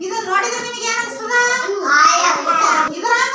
ಇದನ್ನ ನೋಡಿದ್ರೆ ನಿಮಗೆ ಏನಿಸ್ತದ ಇದ್ರಾಗ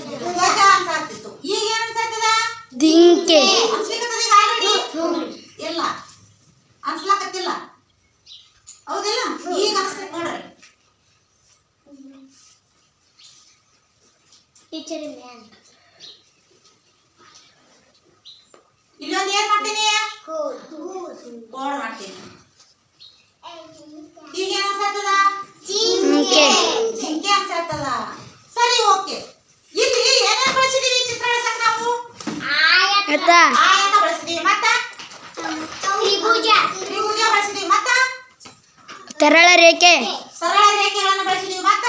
ದಿಂಕೆ. ಎಲ್ಲ ಅನ್ಸ್ಲಾಕತ್ತಿಲ್ಲ. ಹೌದಿಲ್ಲ? ಈಗ ಅನ್ಸ್ಬೇಕು ನೋಡ್ರಿ. ಟೀಚರ್ ಮತ್ತ? ಆಯನ್ನ ರೇಖೆ. ಸರಳ ರೇಖೆಗಳನ್ನು ಬಳಸಿದೀವಿ. ಮತ್ತ?